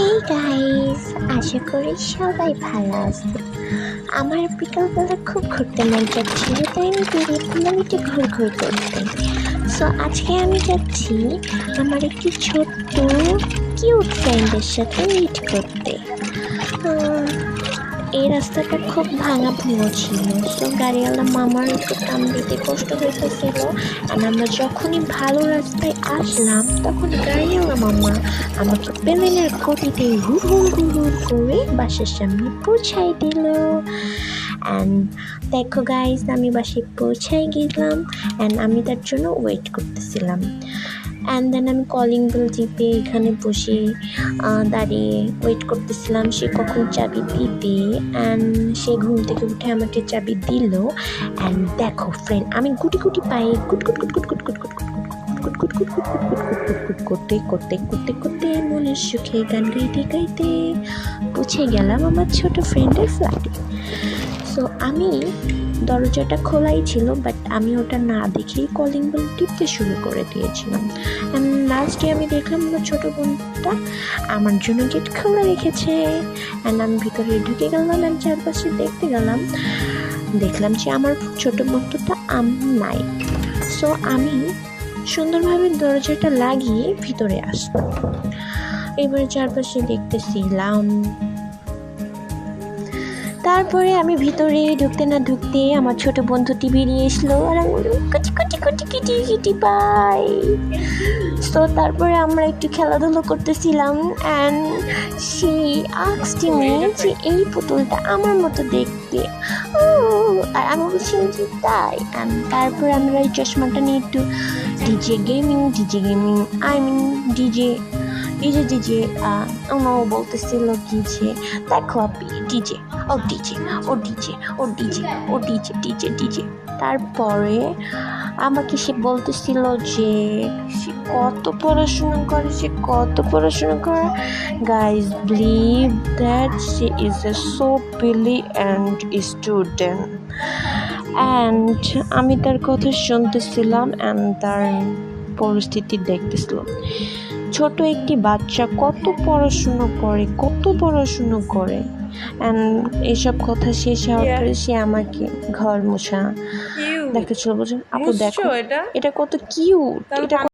Hey guys আশা করি সবাই ভালো আছে আমার বিকালবেলা খুব ঘুরতে মন যাচ্ছিল, তাই আমি বেরিয়েছিলাম একটু ঘুর ঘুর করতে সো আজকে আমি যাচ্ছি আমার একটি ছোট্ট কিউট ফ্রেন্ডের সাথে মিট করতে। এই রাস্তাটা খুব ভাঙা ভুঙো ছিল। সো গাড়িওয়ালা মামার একটু কাম দিতে কষ্ট হইতেছিল আর আমরা যখনই ভালো রাস্তায় আসলাম, তখন গাড়িওয়ালা মামা আমাকে প্লেনের গতিতে হুড় হুড় করে বাসের সামনে পৌঁছাই দিল। অ্যান্ড দেখো গাইজ আমি বাসে পৌঁছাই গেলাম অ্যান্ড আমি তার জন্য ওয়েট করতেছিলাম। অ্যান্ড দেন আমি কলিং বেল টিপে এখানে বসে দাঁড়িয়ে ওয়েট করতেছিলাম সে কখন চাবি দিবে অ্যান্ড সে ঘুম থেকে উঠে আমাকে চাবি দিল অ্যান্ড দেখো ফ্রেন্ড আমি গুটি গুটি পায়ে গুট গুট গুট গুট গুট গুট গুট গুট গুট গুট গুট গুট গুট গুট গুট গুট করতে করতে করতে করতে মনের সুখে গান গাইতে গাইতে পৌঁছে গেলাম আমার ছোট ফ্রেন্ডের ফ্ল্যাটে সো আমি দরজাটা খোলাই ছিল বাট আমি ওটা না দেখেই কলিং বেল টিপতে শুরু করে দিয়েছিলাম। লাস্টে আমি দেখলাম আমার ছোটো বোনটা আমার জন্য গেট খোলা রেখেছে। অ্যান্ড আমি ভিতরে ঢুকে গেলাম অ্যান্ড চারপাশে দেখতে গেলাম। দেখলাম যে আমার ছোট বন্ধুটা আম নাই। সো আমি সুন্দরভাবে দরজাটা লাগিয়ে ভিতরে আসলাম। এবারে চারপাশে দেখতেছিলাম তারপরে আমি ভিতরে ঢুকতে না ঢুকতে আমার ছোট বন্ধুটি বেরিয়ে এসলো আর আমি কুচি কুচি কুচি কিটি কিটি পাই তো তারপরে আমরা একটু খেলাধুলো করতেছিলাম অ্যান্ড সি আক্সটি মি যে এই পুতুলটা আমার মতো দেখতে? ও আর আমি বলছিলাম যে তাই। তারপরে আমরা এই চশমাটা নিয়ে একটু DJ gaming DJ gaming I mean DJ DJ DJ আমার বলতেছিল কি যে দেখো আপনি ডিজে ও ডিজে ও ডিজে ও ডিজে ও ডিজে ডিজে ডিজে তারপরে আমাকে সে বলতেছিল যে, সে কত পড়াশোনা করে, সে কত পড়াশোনা করে। Guys believe that say is a so brilliant student and আমি তার কথা শুনতেছিলাম অ্যান্ড তার পরিস্থিতি দেখতেছিল। ছোট একটি বাচ্চা কত পড়াশুনো করে কত পড়াশুনো করে। অ্যান্ড এইসব কথা শেষ হওয়ার পরে সে আমাকে ঘর মোছা দেখেছিল। বলছেন আপু দেখো এটা? এটা কত কিউট এটা